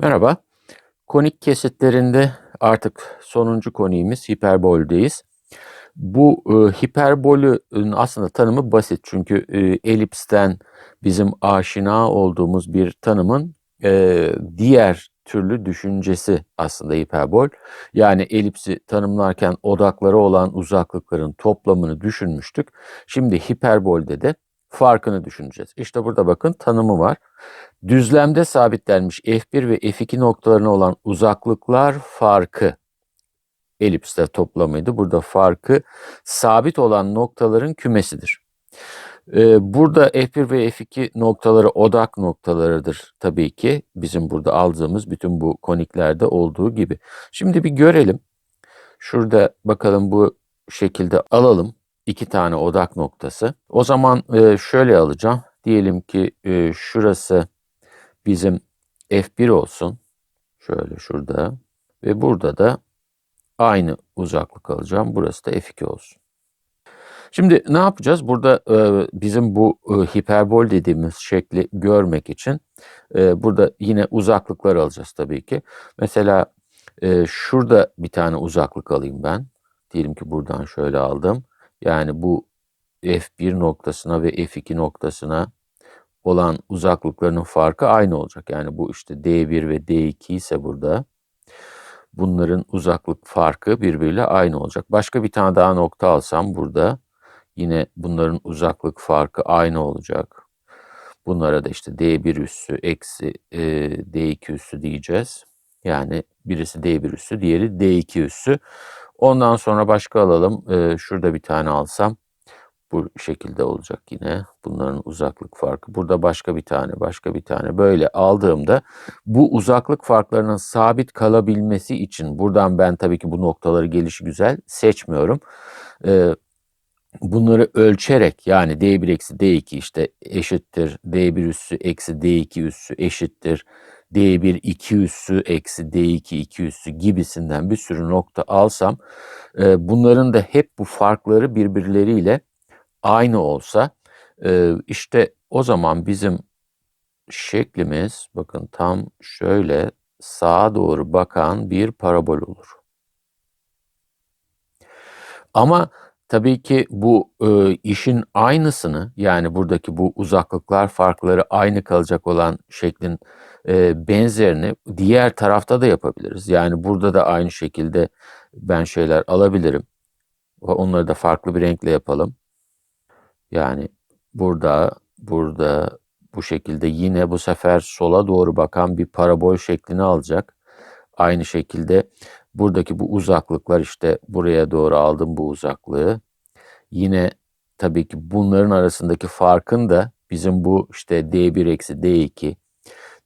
Merhaba. Konik kesitlerinde artık sonuncu koniğimiz hiperboldeyiz. Bu e, hiperbolün aslında tanımı basit çünkü e, elipsten bizim aşina olduğumuz bir tanımın e, diğer türlü düşüncesi aslında hiperbol. Yani elipsi tanımlarken odakları olan uzaklıkların toplamını düşünmüştük. Şimdi hiperbolde de farkını düşüneceğiz. İşte burada bakın tanımı var. Düzlemde sabitlenmiş F1 ve F2 noktalarına olan uzaklıklar farkı elipste toplamıydı. Burada farkı sabit olan noktaların kümesidir. Ee, burada F1 ve F2 noktaları odak noktalarıdır tabii ki. Bizim burada aldığımız bütün bu koniklerde olduğu gibi. Şimdi bir görelim. Şurada bakalım bu şekilde alalım. İki tane odak noktası. O zaman e, şöyle alacağım. Diyelim ki e, şurası bizim F1 olsun. Şöyle şurada. Ve burada da aynı uzaklık alacağım. Burası da F2 olsun. Şimdi ne yapacağız? Burada e, bizim bu e, hiperbol dediğimiz şekli görmek için e, burada yine uzaklıklar alacağız tabii ki. Mesela e, şurada bir tane uzaklık alayım ben. Diyelim ki buradan şöyle aldım. Yani bu F1 noktasına ve F2 noktasına olan uzaklıklarının farkı aynı olacak. Yani bu işte D1 ve D2 ise burada bunların uzaklık farkı birbiriyle aynı olacak. Başka bir tane daha nokta alsam burada yine bunların uzaklık farkı aynı olacak. Bunlara da işte D1 üssü eksi e, D2 üssü diyeceğiz. Yani birisi D1 üssü, diğeri D2 üssü. Ondan sonra başka alalım. E, şurada bir tane alsam bu şekilde olacak yine. Bunların uzaklık farkı. Burada başka bir tane, başka bir tane böyle aldığımda bu uzaklık farklarının sabit kalabilmesi için buradan ben tabii ki bu noktaları gelişi güzel seçmiyorum. Ee, bunları ölçerek yani D1 eksi D2 işte eşittir D1 üssü eksi D2 üssü eşittir D1 2 üssü eksi D2 2 üssü gibisinden bir sürü nokta alsam e, bunların da hep bu farkları birbirleriyle aynı olsa e, işte o zaman bizim şeklimiz bakın tam şöyle sağa doğru bakan bir parabol olur. Ama tabii ki bu e, işin aynısını yani buradaki bu uzaklıklar farkları aynı kalacak olan şeklin e, benzerini diğer tarafta da yapabiliriz. Yani burada da aynı şekilde ben şeyler alabilirim. Onları da farklı bir renkle yapalım. Yani burada, burada bu şekilde yine bu sefer sola doğru bakan bir parabol şeklini alacak. Aynı şekilde buradaki bu uzaklıklar işte buraya doğru aldım bu uzaklığı. Yine tabii ki bunların arasındaki farkın da bizim bu işte D1 eksi D2,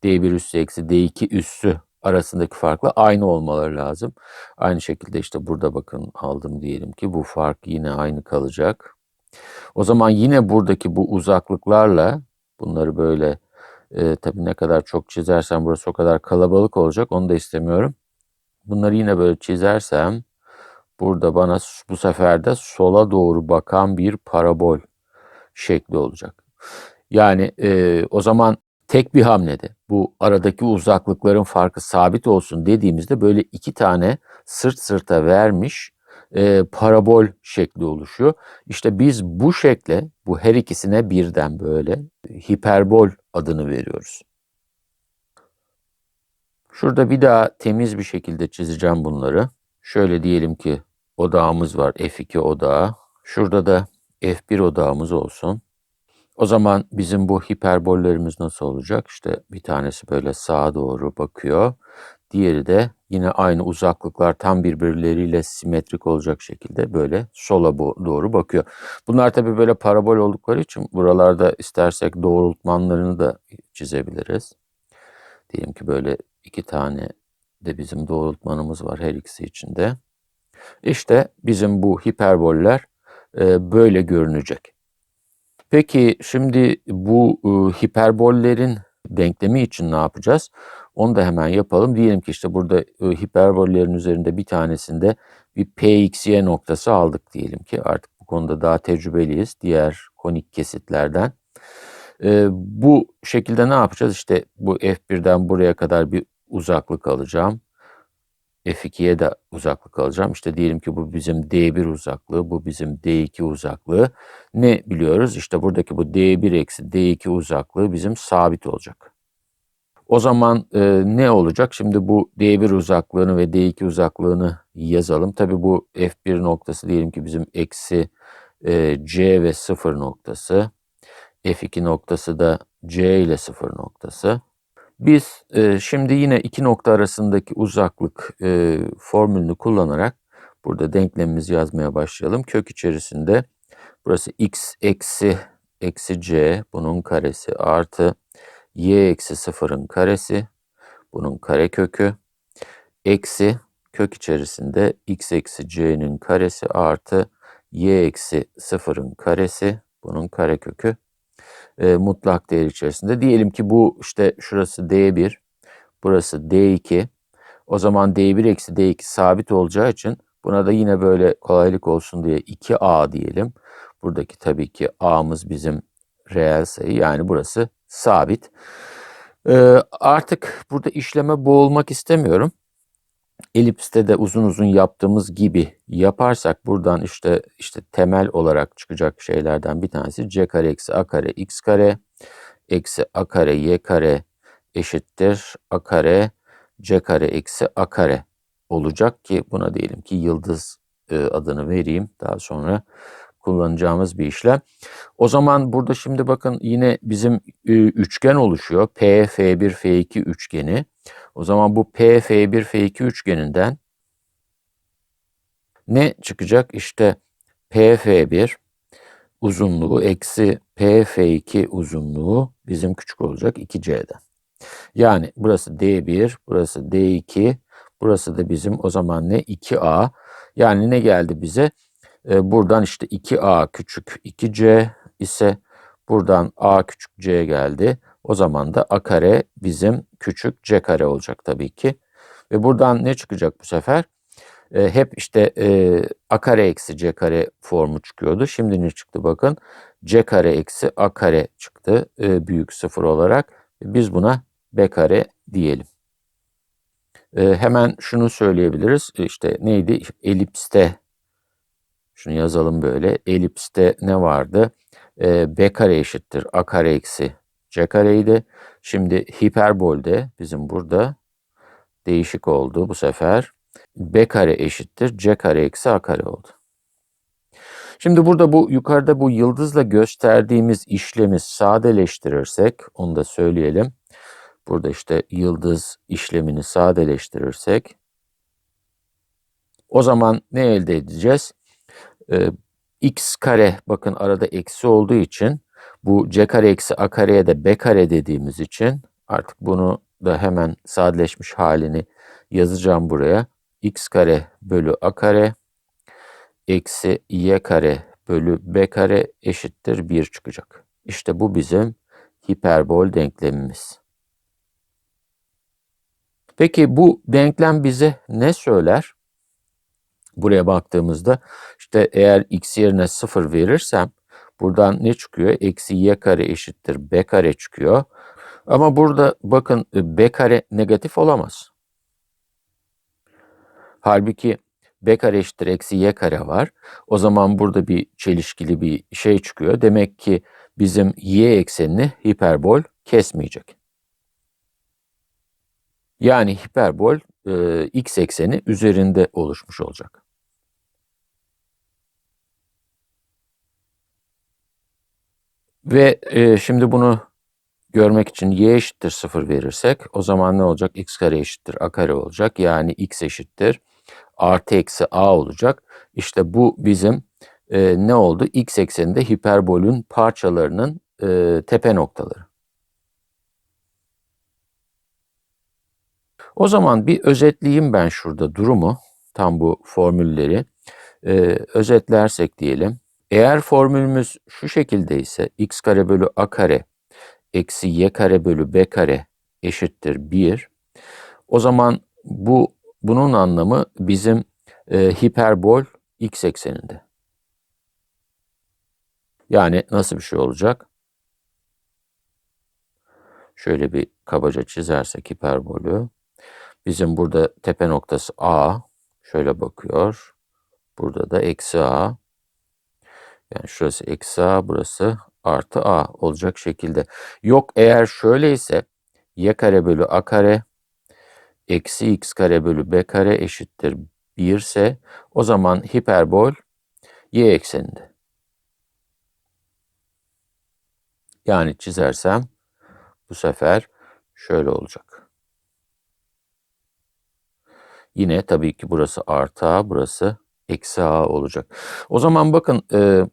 D1 üssü eksi D2 üssü arasındaki farkla aynı olmaları lazım. Aynı şekilde işte burada bakın aldım diyelim ki bu fark yine aynı kalacak. O zaman yine buradaki bu uzaklıklarla bunları böyle e, tabii ne kadar çok çizersem burası o kadar kalabalık olacak onu da istemiyorum. Bunları yine böyle çizersem burada bana bu sefer de sola doğru bakan bir parabol şekli olacak. Yani e, o zaman tek bir hamlede bu aradaki uzaklıkların farkı sabit olsun dediğimizde böyle iki tane sırt sırta vermiş e, parabol şekli oluşuyor. İşte biz bu şekle, bu her ikisine birden böyle hiperbol adını veriyoruz. Şurada bir daha temiz bir şekilde çizeceğim bunları. Şöyle diyelim ki odağımız var F2 odağı. Şurada da F1 odağımız olsun. O zaman bizim bu hiperbollerimiz nasıl olacak? İşte bir tanesi böyle sağa doğru bakıyor. Diğeri de yine aynı uzaklıklar tam birbirleriyle simetrik olacak şekilde böyle sola doğru bakıyor. Bunlar tabii böyle parabol oldukları için buralarda istersek doğrultmanlarını da çizebiliriz. Diyelim ki böyle iki tane de bizim doğrultmanımız var her ikisi içinde. İşte bizim bu hiperboller e, böyle görünecek. Peki şimdi bu e, hiperbollerin denklemi için ne yapacağız? Onu da hemen yapalım. Diyelim ki işte burada e, hiperbollerin üzerinde bir tanesinde bir pxy noktası aldık diyelim ki. Artık bu konuda daha tecrübeliyiz diğer konik kesitlerden. Bu şekilde ne yapacağız? İşte bu f1'den buraya kadar bir uzaklık alacağım. F2'ye de uzaklık alacağım. İşte diyelim ki bu bizim D1 uzaklığı, bu bizim D2 uzaklığı. Ne biliyoruz? İşte buradaki bu D1 eksi D2 uzaklığı bizim sabit olacak. O zaman e, ne olacak? Şimdi bu D1 uzaklığını ve D2 uzaklığını yazalım. Tabi bu F1 noktası diyelim ki bizim eksi e, C ve 0 noktası. F2 noktası da C ile 0 noktası. Biz e, şimdi yine iki nokta arasındaki uzaklık e, formülünü kullanarak burada denklemimizi yazmaya başlayalım. Kök içerisinde burası x eksi eksi c bunun karesi artı y eksi sıfırın karesi bunun kare kökü eksi kök içerisinde x eksi c'nin karesi artı y eksi sıfırın karesi bunun kare kökü e, mutlak değer içerisinde. Diyelim ki bu işte şurası D1, burası D2. O zaman D1 eksi D2 sabit olacağı için buna da yine böyle kolaylık olsun diye 2A diyelim. Buradaki tabii ki A'mız bizim reel sayı yani burası sabit. Ee, artık burada işleme boğulmak istemiyorum elipste de uzun uzun yaptığımız gibi yaparsak buradan işte işte temel olarak çıkacak şeylerden bir tanesi c kare eksi a kare x kare eksi a kare y kare eşittir a kare c kare eksi a kare olacak ki buna diyelim ki yıldız e, adını vereyim. Daha sonra kullanacağımız bir işlem. O zaman burada şimdi bakın yine bizim e, üçgen oluşuyor. P, F1, F2 üçgeni. O zaman bu P, F1, F2 üçgeninden ne çıkacak? İşte P, F1 uzunluğu eksi P, F2 uzunluğu bizim küçük olacak 2C'den. Yani burası D1, burası D2, burası da bizim o zaman ne? 2A. Yani ne geldi bize? Ee, buradan işte 2A küçük 2C ise buradan A küçük C geldi. O zaman da a kare bizim küçük c kare olacak tabii ki. Ve buradan ne çıkacak bu sefer? E, hep işte e, a kare eksi c kare formu çıkıyordu. Şimdi ne çıktı bakın. c kare eksi a kare çıktı e, büyük sıfır olarak. Biz buna b kare diyelim. E, hemen şunu söyleyebiliriz. E, işte neydi? Elipste şunu yazalım böyle. Elipste ne vardı? E, b kare eşittir a kare eksi c kareydi. Şimdi hiperbolde bizim burada değişik oldu bu sefer. b kare eşittir c kare eksi a kare oldu. Şimdi burada bu yukarıda bu yıldızla gösterdiğimiz işlemi sadeleştirirsek onu da söyleyelim. Burada işte yıldız işlemini sadeleştirirsek o zaman ne elde edeceğiz? Ee, x kare bakın arada eksi olduğu için bu c kare eksi a kareye de b kare dediğimiz için artık bunu da hemen sadeleşmiş halini yazacağım buraya. x kare bölü a kare eksi y kare bölü b kare eşittir 1 çıkacak. İşte bu bizim hiperbol denklemimiz. Peki bu denklem bize ne söyler? Buraya baktığımızda işte eğer x yerine 0 verirsem Buradan ne çıkıyor? Eksi y kare eşittir b kare çıkıyor. Ama burada bakın b kare negatif olamaz. Halbuki b kare eşittir eksi y kare var. O zaman burada bir çelişkili bir şey çıkıyor. Demek ki bizim y eksenini hiperbol kesmeyecek. Yani hiperbol e, x ekseni üzerinde oluşmuş olacak. Ve e, şimdi bunu görmek için y eşittir 0 verirsek o zaman ne olacak? x kare eşittir a kare olacak. Yani x eşittir artı eksi a olacak. İşte bu bizim e, ne oldu? x ekseninde hiperbolün parçalarının e, tepe noktaları. O zaman bir özetleyeyim ben şurada durumu. Tam bu formülleri. E, özetlersek diyelim. Eğer formülümüz şu şekilde ise x kare bölü a kare eksi y kare bölü b kare eşittir 1. O zaman bu bunun anlamı bizim e, hiperbol x ekseninde. Yani nasıl bir şey olacak? Şöyle bir kabaca çizersek hiperbolü. Bizim burada tepe noktası A. Şöyle bakıyor. Burada da eksi A. Yani şurası eksi A, burası artı A olacak şekilde. Yok eğer şöyleyse y kare bölü a kare eksi x kare bölü b kare eşittir 1 ise o zaman hiperbol y ekseninde. Yani çizersem bu sefer şöyle olacak. Yine tabii ki burası artı a, burası eksi a olacak. O zaman bakın e,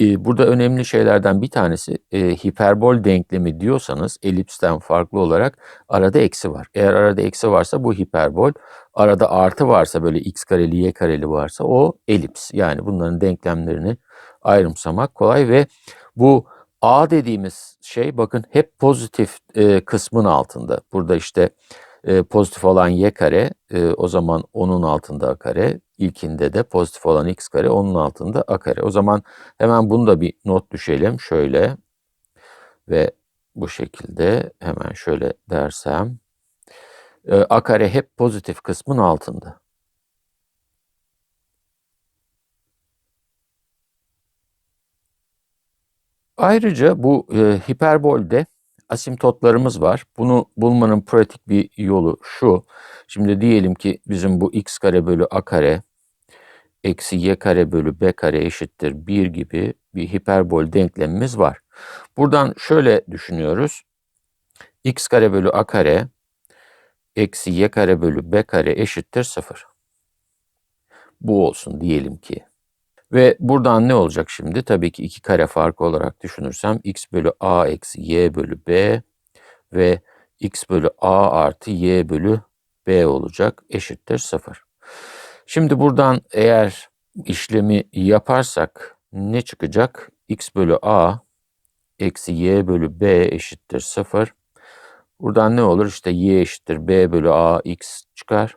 e, burada önemli şeylerden bir tanesi e, hiperbol denklemi diyorsanız elipsten farklı olarak arada eksi var. Eğer arada eksi varsa bu hiperbol, arada artı varsa böyle x kareli y kareli varsa o elips. Yani bunların denklemlerini ayrımsamak kolay ve bu a dediğimiz şey bakın hep pozitif e, kısmın altında. Burada işte e, pozitif olan y kare e, o zaman onun altında a kare. İlkinde de pozitif olan x kare onun altında a kare. O zaman hemen bunu da bir not düşelim. Şöyle ve bu şekilde hemen şöyle dersem e, a kare hep pozitif kısmın altında. Ayrıca bu e, hiperbolde asimtotlarımız var. Bunu bulmanın pratik bir yolu şu. Şimdi diyelim ki bizim bu x kare bölü a kare eksi y kare bölü b kare eşittir 1 gibi bir hiperbol denklemimiz var. Buradan şöyle düşünüyoruz. x kare bölü a kare eksi y kare bölü b kare eşittir 0. Bu olsun diyelim ki. Ve buradan ne olacak şimdi? Tabii ki iki kare farkı olarak düşünürsem x bölü a eksi y bölü b ve x bölü a artı y bölü b olacak eşittir 0. Şimdi buradan eğer işlemi yaparsak ne çıkacak? x bölü a eksi y bölü b eşittir 0. Buradan ne olur? İşte y eşittir b bölü a x çıkar.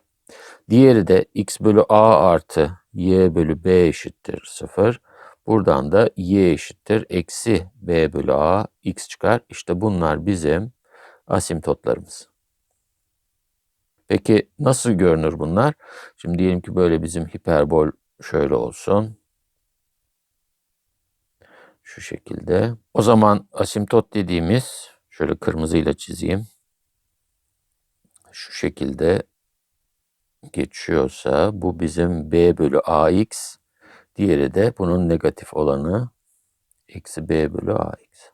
Diğeri de x bölü a artı y bölü b eşittir 0. Buradan da y eşittir eksi b bölü a x çıkar. İşte bunlar bizim asimtotlarımız. Peki nasıl görünür bunlar? Şimdi diyelim ki böyle bizim hiperbol şöyle olsun. Şu şekilde. O zaman asimtot dediğimiz şöyle kırmızıyla çizeyim. Şu şekilde geçiyorsa bu bizim b bölü ax. Diğeri de bunun negatif olanı eksi b bölü ax.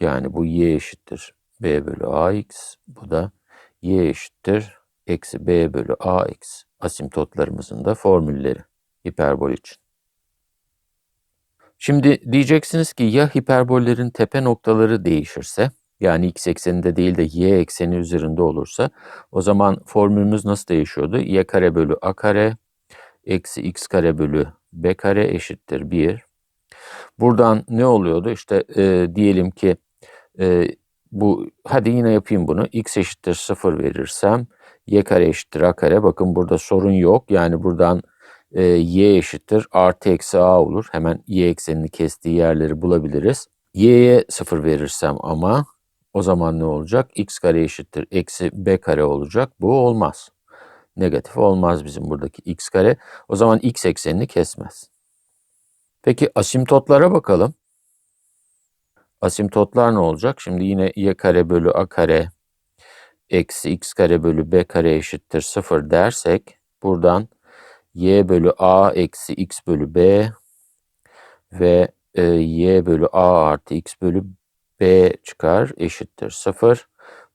Yani bu y eşittir b bölü ax. Bu da y eşittir eksi b bölü ax. Asimtotlarımızın da formülleri hiperbol için. Şimdi diyeceksiniz ki ya hiperbollerin tepe noktaları değişirse yani x ekseninde değil de y ekseni üzerinde olursa o zaman formülümüz nasıl değişiyordu? y kare bölü a kare eksi x kare bölü b kare eşittir 1. Buradan ne oluyordu? İşte e, diyelim ki e, bu hadi yine yapayım bunu. x eşittir 0 verirsem y kare eşittir a kare. Bakın burada sorun yok. Yani buradan e, y eşittir artı eksi a olur. Hemen y eksenini kestiği yerleri bulabiliriz. y'ye 0 verirsem ama o zaman ne olacak? x kare eşittir eksi b kare olacak. Bu olmaz. Negatif olmaz bizim buradaki x kare. O zaman x eksenini kesmez. Peki asimtotlara bakalım. Asimtotlar ne olacak? Şimdi yine y kare bölü a kare eksi x kare bölü b kare eşittir 0 dersek buradan y bölü a eksi x bölü b ve e, y bölü a artı x bölü b çıkar eşittir 0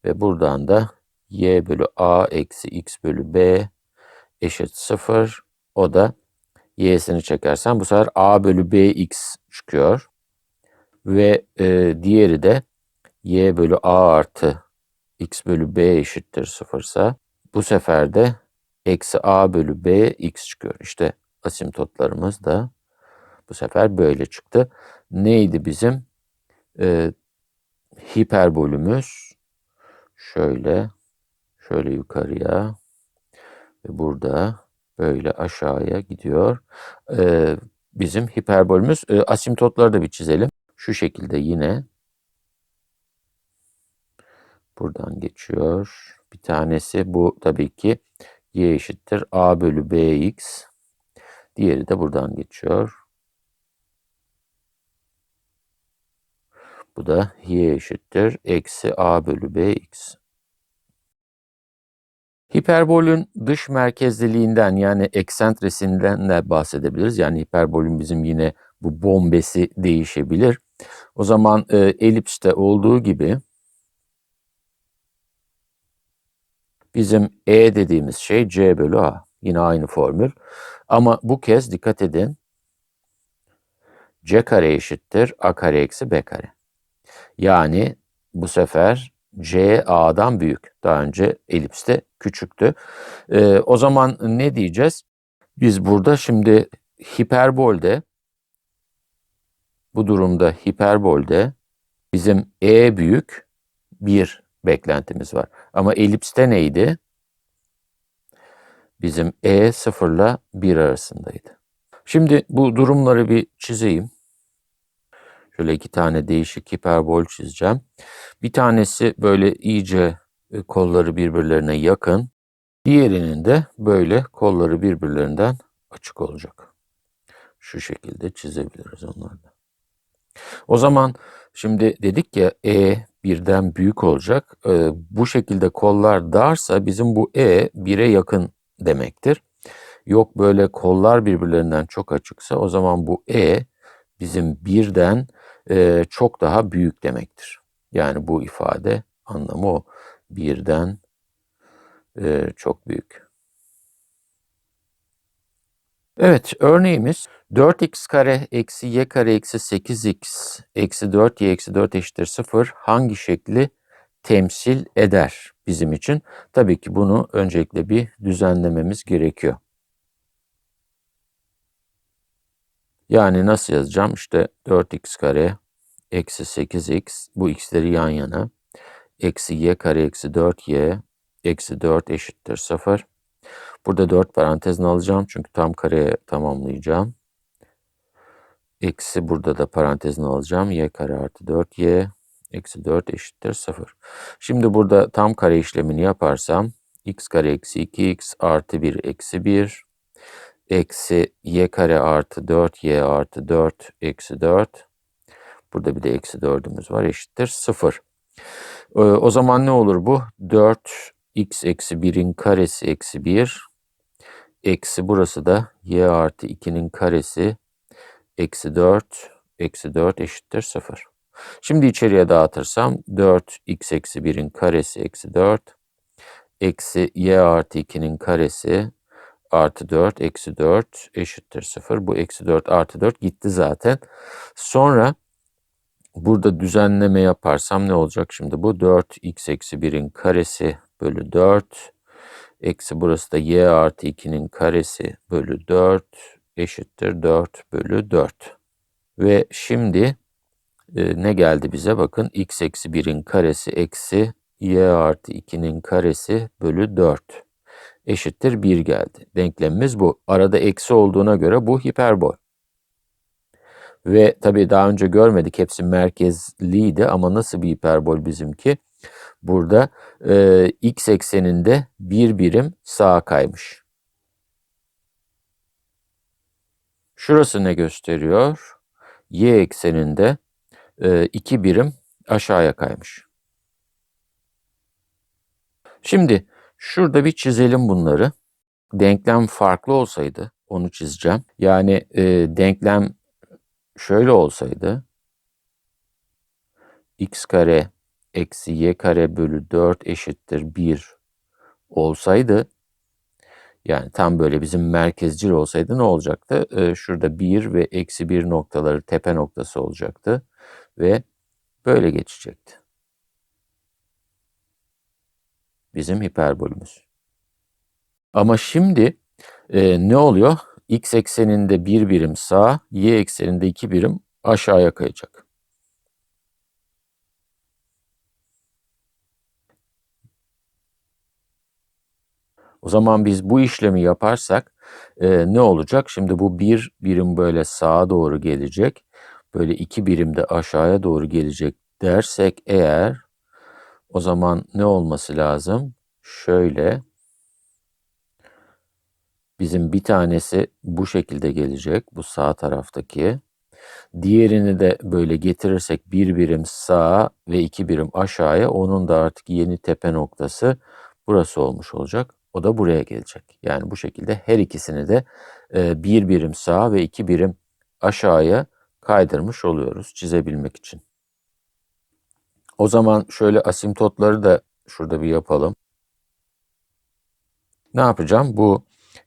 ve buradan da y bölü a eksi x bölü b eşit 0 o da y'sini çekersen bu sefer a bölü b x çıkıyor ve e, diğeri de y bölü a artı x bölü b eşittir 0 ise bu sefer de eksi a bölü b x çıkıyor. İşte asimtotlarımız da bu sefer böyle çıktı. Neydi bizim? Ee, hiperbolümüz şöyle şöyle yukarıya ve burada böyle aşağıya gidiyor. Ee, bizim hiperbolümüz e, asimtotları da bir çizelim. Şu şekilde yine buradan geçiyor. Bir tanesi bu tabii ki y eşittir a bölü bx. Diğeri de buradan geçiyor. Bu da y eşittir eksi a bölü bx. Hiperbolün dış merkezliliğinden yani eksentresinden de bahsedebiliriz. Yani hiperbolün bizim yine bu bombesi değişebilir. O zaman e, elipste olduğu gibi bizim E dediğimiz şey C bölü A. Yine aynı formül. Ama bu kez dikkat edin. C kare eşittir A kare eksi B kare. Yani bu sefer C A'dan büyük. Daha önce elipste küçüktü. Ee, o zaman ne diyeceğiz? Biz burada şimdi hiperbolde bu durumda hiperbolde bizim E büyük bir beklentimiz var. Ama elipste neydi? Bizim E sıfırla 1 arasındaydı. Şimdi bu durumları bir çizeyim. Şöyle iki tane değişik hiperbol çizeceğim. Bir tanesi böyle iyice e, kolları birbirlerine yakın. Diğerinin de böyle kolları birbirlerinden açık olacak. Şu şekilde çizebiliriz onları. O zaman şimdi dedik ya E birden büyük olacak. E, bu şekilde kollar darsa bizim bu E bire yakın demektir. Yok böyle kollar birbirlerinden çok açıksa o zaman bu E bizim birden e, çok daha büyük demektir. Yani bu ifade anlamı o. Birden e, çok büyük. Evet örneğimiz 4x kare eksi y kare eksi 8x eksi 4y eksi 4 eşittir 0 hangi şekli temsil eder bizim için? Tabii ki bunu öncelikle bir düzenlememiz gerekiyor. Yani nasıl yazacağım? İşte 4x kare eksi 8x bu x'leri yan yana. Eksi y kare eksi 4y eksi 4 eşittir 0. Burada 4 parantezini alacağım çünkü tam kareye tamamlayacağım. Eksi burada da parantezini alacağım. y kare artı 4y eksi 4 eşittir 0. Şimdi burada tam kare işlemini yaparsam x kare eksi 2x artı 1 eksi 1 eksi y kare artı 4y artı 4 eksi 4 burada bir de eksi 4'ümüz var eşittir 0. Ee, o zaman ne olur bu? 4x eksi 1'in karesi eksi 1 eksi burası da y artı 2'nin karesi eksi 4 eksi 4 eşittir 0. Şimdi içeriye dağıtırsam 4x eksi 1'in karesi eksi 4 eksi y artı 2'nin karesi artı 4 eksi 4 eşittir 0. Bu eksi 4 artı 4 gitti zaten. Sonra burada düzenleme yaparsam ne olacak şimdi bu? 4x eksi 1'in karesi bölü 4 eksi burası da y artı 2'nin karesi bölü 4 eşittir 4 bölü 4. Ve şimdi e, ne geldi bize? Bakın x eksi 1'in karesi eksi y artı 2'nin karesi bölü 4 eşittir 1 geldi. Denklemimiz bu. Arada eksi olduğuna göre bu hiperbol. Ve tabii daha önce görmedik hepsi merkezliydi ama nasıl bir hiperbol bizimki? Burada e, x ekseninde bir birim sağa kaymış. Şurası ne gösteriyor? Y ekseninde e, iki birim aşağıya kaymış. Şimdi şurada bir çizelim bunları. Denklem farklı olsaydı onu çizeceğim. Yani e, denklem şöyle olsaydı x kare eksi y kare bölü 4 eşittir 1 olsaydı yani tam böyle bizim merkezcil olsaydı ne olacaktı? Ee, şurada 1 ve eksi 1 noktaları tepe noktası olacaktı ve böyle geçecekti. Bizim hiperbolümüz. Ama şimdi e, ne oluyor? X ekseninde bir birim sağ, Y ekseninde iki birim aşağıya kayacak. O zaman biz bu işlemi yaparsak e, ne olacak? Şimdi bu bir birim böyle sağa doğru gelecek. Böyle iki birim de aşağıya doğru gelecek dersek eğer o zaman ne olması lazım? şöyle bizim bir tanesi bu şekilde gelecek. Bu sağ taraftaki. Diğerini de böyle getirirsek bir birim sağa ve iki birim aşağıya onun da artık yeni tepe noktası burası olmuş olacak. O da buraya gelecek. Yani bu şekilde her ikisini de e, bir birim sağa ve iki birim aşağıya kaydırmış oluyoruz çizebilmek için. O zaman şöyle asimptotları da şurada bir yapalım. Ne yapacağım? Bu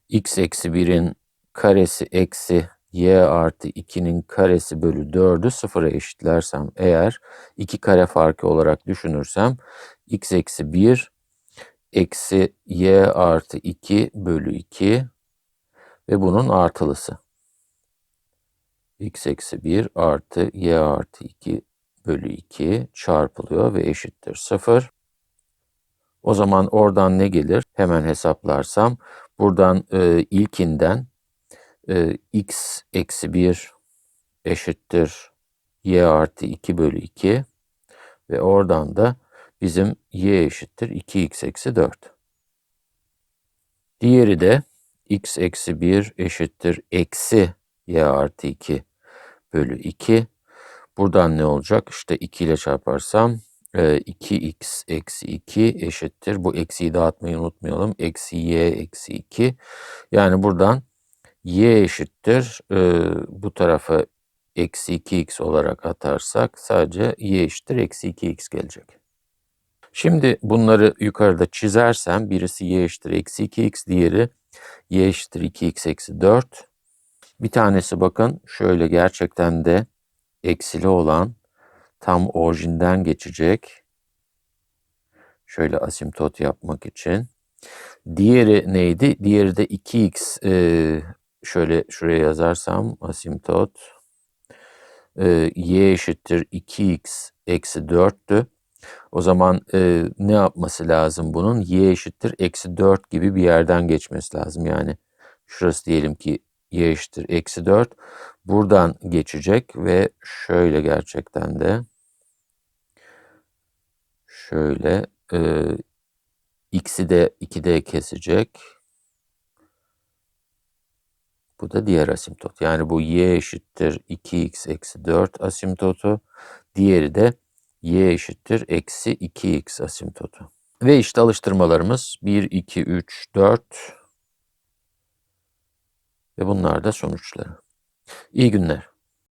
x eksi 1'in karesi eksi y artı 2'nin karesi bölü 4'ü sıfıra eşitlersem eğer iki kare farkı olarak düşünürsem x eksi 1 eksi y artı 2 bölü 2 ve bunun artılısı. x eksi 1 artı y artı 2 bölü 2 çarpılıyor ve eşittir 0. O zaman oradan ne gelir? Hemen hesaplarsam buradan e, ilkinden e, x eksi 1 eşittir y artı 2 bölü 2 ve oradan da bizim y eşittir 2x eksi 4. Diğeri de x eksi 1 eşittir eksi y artı 2 bölü 2. Buradan ne olacak? İşte 2 ile çarparsam 2x e, eksi 2 eşittir. Bu eksiyi dağıtmayı unutmayalım. Eksi y eksi 2. Yani buradan y eşittir. E, bu tarafa eksi 2x olarak atarsak sadece y eşittir eksi 2x gelecek. Şimdi bunları yukarıda çizersem birisi y eşittir eksi 2x diğeri y eşittir 2x eksi 4. Bir tanesi bakın şöyle gerçekten de eksili olan tam orijinden geçecek. Şöyle asimptot yapmak için. Diğeri neydi? Diğeri de 2x e, şöyle şuraya yazarsam asimptot e, y eşittir 2x eksi 4'tü. O zaman e, ne yapması lazım bunun? y eşittir eksi 4 gibi bir yerden geçmesi lazım. Yani şurası diyelim ki y eşittir eksi 4. Buradan geçecek ve şöyle gerçekten de şöyle e, x'i de 2'de kesecek. Bu da diğer asimptot. Yani bu y eşittir 2x eksi 4 asimptotu. Diğeri de y eşittir eksi 2x asimptotu. Ve işte alıştırmalarımız 1, 2, 3, 4 ve bunlar da sonuçları. İyi günler.